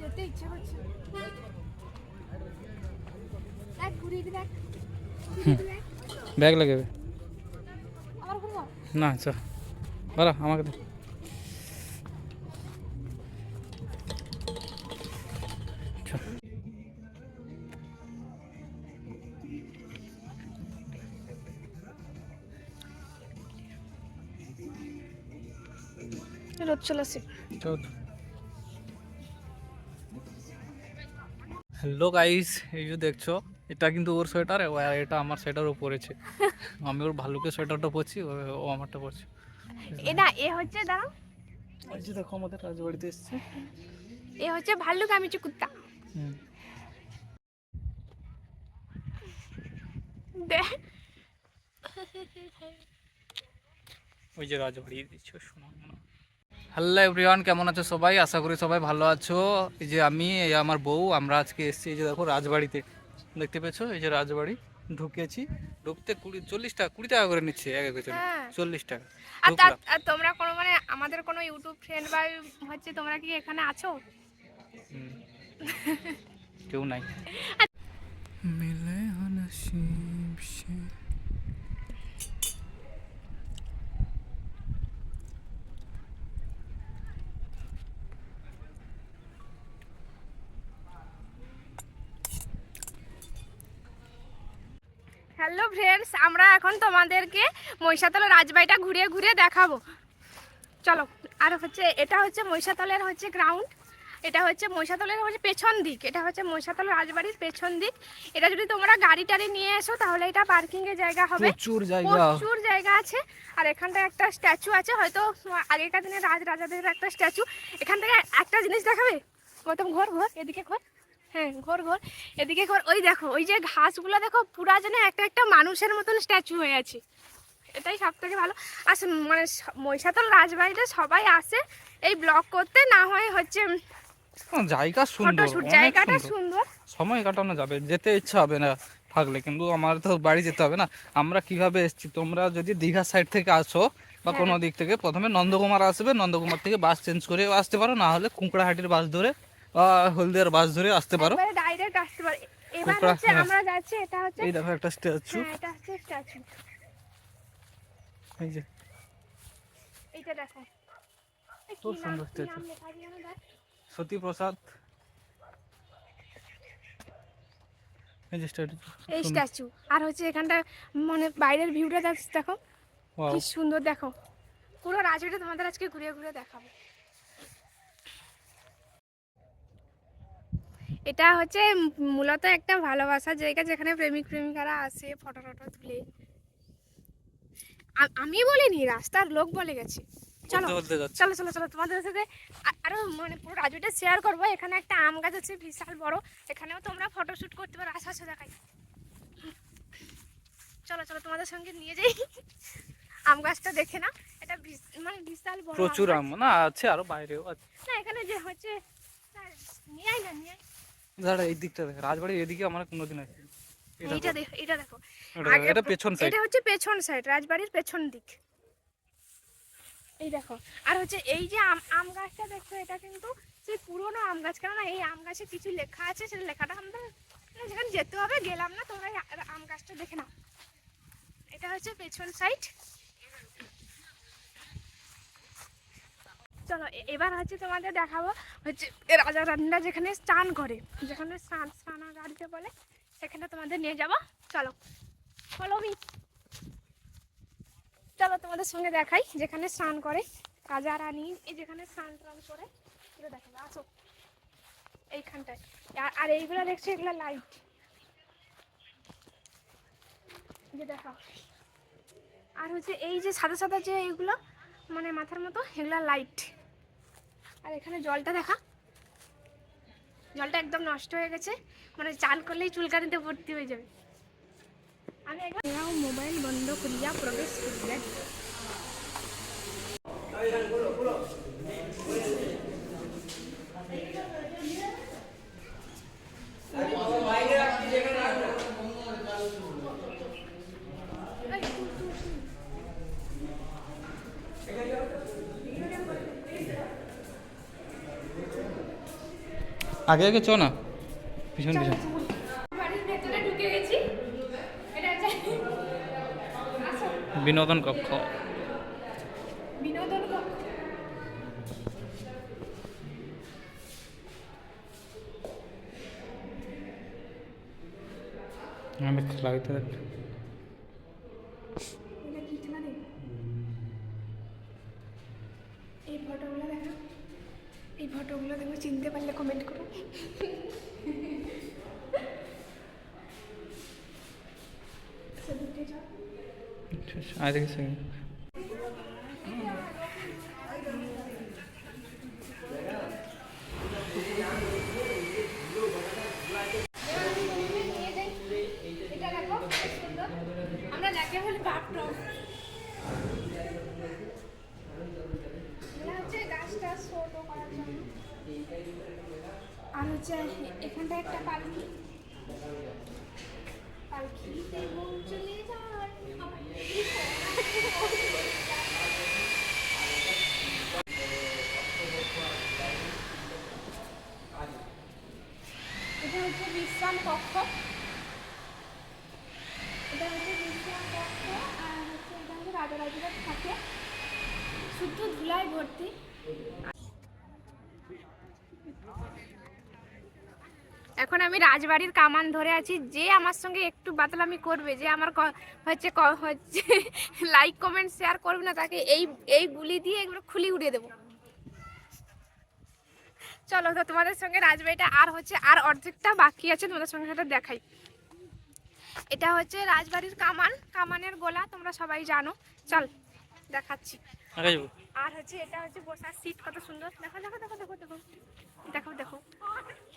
যেতে ইচ্ছে করছে। দেখ ঘুরিয়ে দি দেখ। ব্যাগ লাগাবে? ঘুরবো? না চ। বলো আমাকে দে। রোদ চলে আসছে। হ্যালো গাইস এই যে দেখছ এটা কিন্তু ওর সোয়েটার আর এটা আমার সোয়েটারও পরেছে। আমি ওর ভালুকের সোয়েটারটা পরছি ও- আমারটা পরছে। এ না এ হচ্ছে দাঁড়াও। এই যে দেখো আমাদের রাজবাড়িতে এসছে। এ হচ্ছে ভাল্লুক আমি হচ্ছে কুত্তা। দেখ ওই যে রাজবাড়ি দিচ্ছ শোনা। হ্যালো এভরিওয়ান কেমন আছো সবাই? আশা করি সবাই ভালো আছো। এই যে আমি এই আমার বউ আমরা আজকে এসেছি এই যে দেখো রাজবাড়িতে। দেখতে পেয়েছ? এই যে রাজবাড়ি ঢুকেছি। ঢুকতে কুড়ি চল্লিশ টাকা কুড়ি টাকা করে নিচ্ছে এক একজন হ্যাঁ। চল্লিশ টাকা আর আর তোমরা কোনো মানে আমাদের কোনো ইউটিউব ফ্রেন্ড বা হচ্ছে তোমরা কি এখানে আছো? কেউ নাই। মিলে নসিব সে হ্যালো ফ্রেন্ডস আমরা এখন তোমাদেরকে মহিষাতলা রাজবাড়িটা ঘুরিয়ে ঘুরিয়ে দেখাবো। চলো আর হচ্ছে এটা হচ্ছে মহিষাতলের হচ্ছে গ্রাউন্ড এটা হচ্ছে মহিষাতলের হচ্ছে পেছন দিক এটা হচ্ছে মহিষাতল রাজবাড়ির পেছন দিক। এটা যদি তোমরা গাড়ি টাড়ি নিয়ে এসো তাহলে এটা পার্কিং এর জায়গা হবে। প্রচুর জায়গা। প্রচুর জায়গা আছে। আর এখানটায় একটা স্ট্যাচু আছে হয়তো আগেকার দিনে রাজ রাজাদের একটা স্ট্যাচু এখান থেকে একটা জিনিস দেখাবে? গৌতম ঘর ঘর এদিকে ঘর। হ্যাঁ ঘর ঘর। এদিকে ঘর ওই দেখো ওই যে ঘাসগুলো দেখো পুরা যেন একটা একটা মানুষের মতন স্ট্যাচু হয়ে আছে। এটাই সব থেকে ভালো। আর স- মানে মহিষাতল রাজবাড়িতে সবাই আসে এই ব্লগ করতে না হয় হচ্ছে হ্যাঁ, জায়গা সুন্দর জায়গাটা সুন্দর। সময় কাটানো যাবে যেতে ইচ্ছা হবে না থাকলে কিন্তু আমার তো বাড়ি যেতে হবে না। আমরা কীভাবে এসেছি? তোমরা যদি দীঘা সাইড থেকে আসো বা কোনো দিক থেকে প্রথমে নন্দকুমার আসবে নন্দকুমার থেকে বাস চেঞ্জ করে আসতে পারো না হলে কুঁকড়াহাটির বাস ধরে হলদিয়ার বাস ধরে আসতে পারো। ডাইরেক্ট আসতে পারে। এবার হচ্ছে। আমরা যাচ্ছি এটা হচ্ছে এই দেখো একটা স্ট্যাচু হ্যাঁ এটা হচ্ছে স্ট্যাচু এই যে। দেখো। খুব সুন্দর? সতী প্রসাদ স্ট্যাচু এই স্ট্যাচু আর হচ্ছে এখানটা মানে বাইরের ভিউটা দেখো কি সুন্দর দেখো। পুরো রাজবাড়িটা তোমাদের আজকে ঘুরিয়ে ঘুরে দেখাবো। এটা হচ্ছে মূলত একটা ভালোবাসার জায়গা যেখানে প্রেমিক প্রেমিকারা আসে ফটো টটো তুলে। আমি বলিনি রাস্তার লোক বলে গেছে। চলো চলো চলো চলো তোমাদের সাথে আরও মানে পুরো রাজুটা শেয়ার করব। এখানে একটা আম গাছ আছে বিশাল বড়। এখানেও তোমরা ফটো শুট করতে পারো আসো আসো দেখাই। চলো চলো তোমাদের সঙ্গে নিয়ে যাই। আম গাছটা দেখে না এটা মানে বিশাল বড় প্রচুর আম না আছে আরও বাইরেও আছে। না এখানে যে হচ্ছে নিয়ে আয় না নিয়ে আয়। দাঁড়া এই দিকটা দেখ রাজবাড়ির এদিকে আমরা কোনোদিন আসি এইটা দেখো। এটা দেখো। এটা আগে এটা পেছন সাইড এটা হচ্ছে পেছন সাইড রাজবাড়ির পেছন দিক। এই দেখো আর হচ্ছে এই যে আম আম গাছটা দেখো এটা কিন্তু সেই পুরনো আম গাছ। কেননা এই আম গাছে কিছু লেখা আছে সেই লেখাটা আমাদের মানে যেখানে যেতে হবে গেলাম না তোমরা আম গাছটা দেখে নাও। এটা হচ্ছে পেছন সাইড চলো এবার হচ্ছে তোমাদের দেখাবো হচ্ছে রাজা রানীরা যেখানে স্নান করে, যেখানে স্নান স্নানাগারিতে বলে, সেখানে তোমাদের নিয়ে যাব। চলো ফলো মি চলো তোমাদের সঙ্গে দেখাই যেখানে স্নান করে রাজা, রানী, এই যেখানে স্নান টান করে। এটা দেখাবো আসো। এইখানটায়। আর- এইগুলো দেখছ, এগুলো লাইট যে দেখো আর হচ্ছে এই যে সাদা সাদা যে এইগুলো মানে মাথার মতো, এগুলো লাইট আর এখানে জলটা দেখা। জলটা একদম নষ্ট হয়ে গেছে। মানে চান করলেই চুলকানিতে ভর্তি হয়ে যাবে। আমি একবার মোবাইল বন্ধ করিয়া প্রবেশ করিলেন। আগে আগে চ না। পিছন পিছন। বিনোদন কক্ষ। বিনোদন কক্ষ। আমি খেলা হইতে দেখ এটা কি খেলা রে? এই ফটোগুলো দেখো। এই ফটোগুলো দেখো চিনতে পারলে কমেন্ট করো। আচ্ছা আচ্ছা আয় দেখি সেকেন্ড এটা দেখো কি সুন্দর। আমরা যাকে বলি বাথটব এটা হচ্ছে গাছটা ছোট করার জন্য আর হচ্ছে একটা পালকি। পালকিতে এটা হচ্ছে বিশ্রাম কক্ষ। এটা হচ্ছে বিশ্রাম কক্ষ, আর হচ্ছে এটা হচ্ছে রাজারাজুরা থাকে। শুদ্ধ ধুলায় ভর্তি। এখন আমি রাজবাড়ির কামান ধরে আছি, যে আমার সঙ্গে একটু বাতলামি করবে, যে আমার হচ্ছে হচ্ছে লাইক কমেন্ট শেয়ার করবে না, তাকে এই এই গুলি দিয়ে এগুলো খুলি উড়িয়ে দেবো। চলো, তো তোমাদের সঙ্গে রাজবাড়িটা আর হচ্ছে, আর অর্ধেকটা বাকি আছে, তোমাদের সঙ্গে সেটা দেখাই। এটা হচ্ছে রাজবাড়ির কামান, কামানের গোলা, তোমরা সবাই জানো। চল। দেখাচ্ছি। আর হচ্ছে এটা হচ্ছে বসার সিট কত সুন্দর। দেখো দেখো দেখো দেখো দেখো। দেখো দেখো।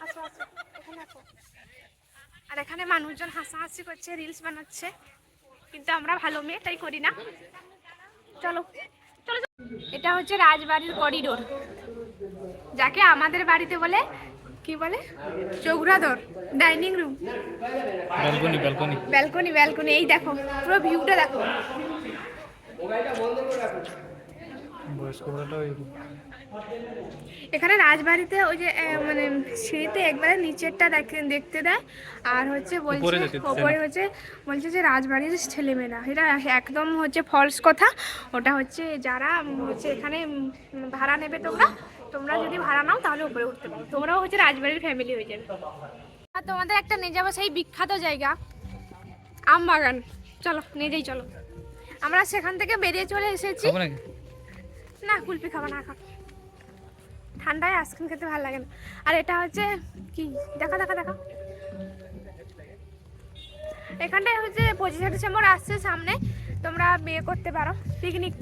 আসো আসো। এখানে দেখো আর এখানে মানুষজন হাসাহাসি করছে রিলস বানাচ্ছে। কিন্তু আমরা ভালো মেয়ে তাই করি না। চলো চলো। এটা হচ্ছে রাজবাড়ির করিডোর যাকে আমাদের বাড়িতে বলে কি বলে? চৌরাদর dining room balcony balcony balcony balcony এই দেখো পুরো ভিউটা দেখো। এখানে রাজবাড়িতে ওই যে মানে সিঁড়িতে একবারে নিচেরটা দেখে- দেখতে দেয়। আর হচ্ছে বলছে। ওপরে হচ্ছে বলছে যে রাজবাড়ির ছেলেমেয়েরা। এটা একদম হচ্ছে ফলস কথা। ওটা হচ্ছে যারা হচ্ছে এখানে ভাড়া নেবে তোমরা। তোমরা যদি ভাড়া নাও তাহলে উপরে উঠতে পারো। তোমরাও হচ্ছে রাজবাড়ির ফ্যামিলি হয়ে যাবে। আর তোমাদের একটা নিয়ে যাব সেই বিখ্যাত জায়গা আম বাগান চলো নিজেই চলো। আমরা সেখান থেকে বেরিয়ে চলে এসেছি। না কুলপি খাব না খাব। ঠান্ডায় আইসক্রিম খেতে ভালো লাগে না। আর এটা হচ্ছে কি? দেখা দেখা দেখা। এখানটায় হচ্ছে পঁচিশে ডিসেম্বর আসছে সামনে। তোমরা বিয়ে করতে পারো। পিকনিক।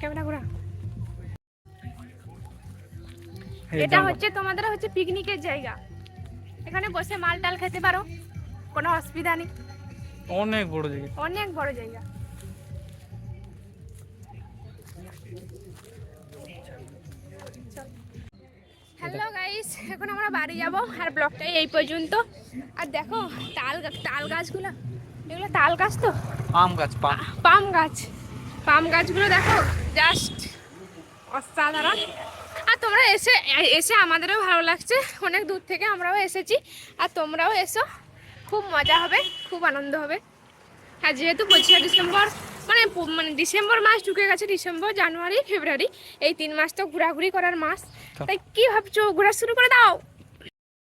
ক্যামেরা ঘোরা এটা। হচ্ছে তোমাদের হচ্ছে পিকনিকের জায়গা। এখানে বসে মাল টাল খেতে পারো। কোনো অসুবিধা নেই। অনেক বড় জায়গা। অনেক বড় জায়গা। হ্যালো গাইস এখন আমরা বাড়ি যাব আর ব্লগটাই এই পর্যন্ত। আর দেখো তাল তাল গাছগুলো। এগুলো তাল গাছ তো? পাম গাছ পা পাম গাছ। পাম গাছগুলো দেখো জাস্ট অসাধারণ। আর তোমরা এসে এসে আমাদেরও ভালো লাগছে। অনেক দূর থেকে আমরাও এসেছি। আর তোমরাও এসো। খুব মজা হবে খুব আনন্দ হবে। হ্যাঁ যেহেতু পঁচিশে ডিসেম্বর মানে মানে ডিসেম্বর মাস ঢুকে গেছে ডিসেম্বর জানুয়ারি ফেব্রুয়ারি এই তিন মাস তো ঘোরাঘুরি করার মাস। তাই কি ভাবছ ঘোরা শুরু করে দাও।